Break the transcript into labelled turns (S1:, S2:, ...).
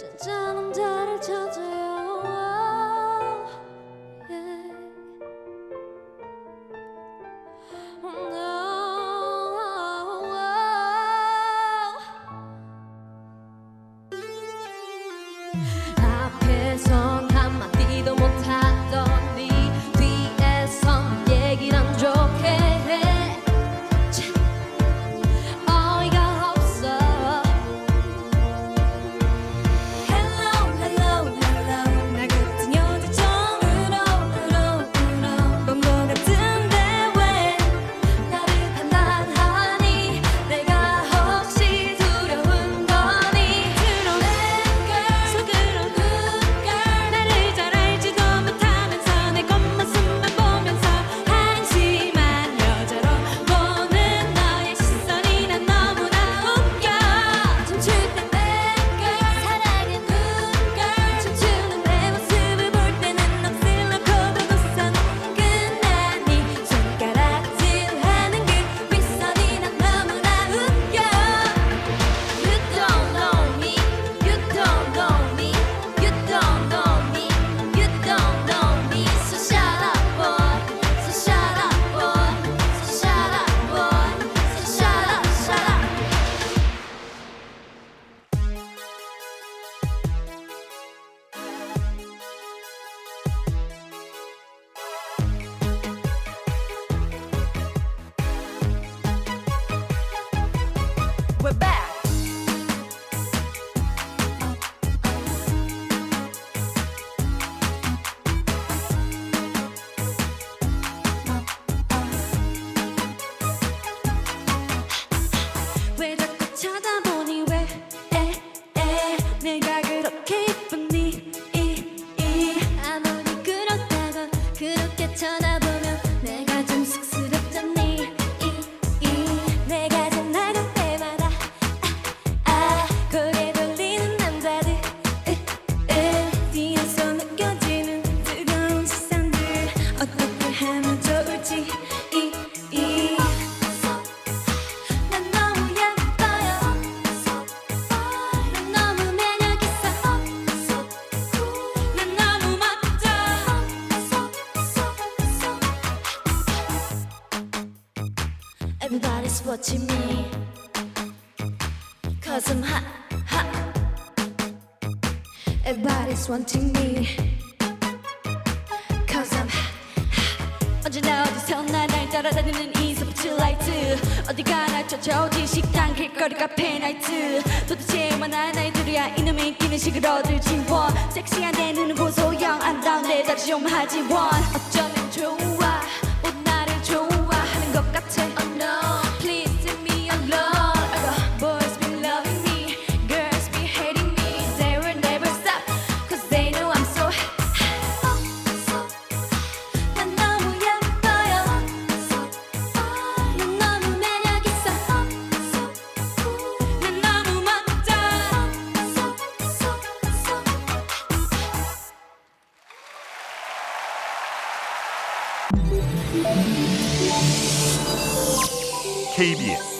S1: 真正。We're back. 찾아 Everybody's watching me. Cause I'm hot, hot. Everybody's wanting me. Cause I'm hot, hot. 언제나 어디서나 날 따라다니는 이 스포트라이트. 어디 가나 쫓아오지 식당 길거리 카페 나이트 도대체 얼마나 나의 둘이야. 이놈의 인기는 식을 얻을 지원. 섹시한 내 눈은 고소형 아름다운 내 다리 좀 하지 원. 어쩌면 좋
S2: KBS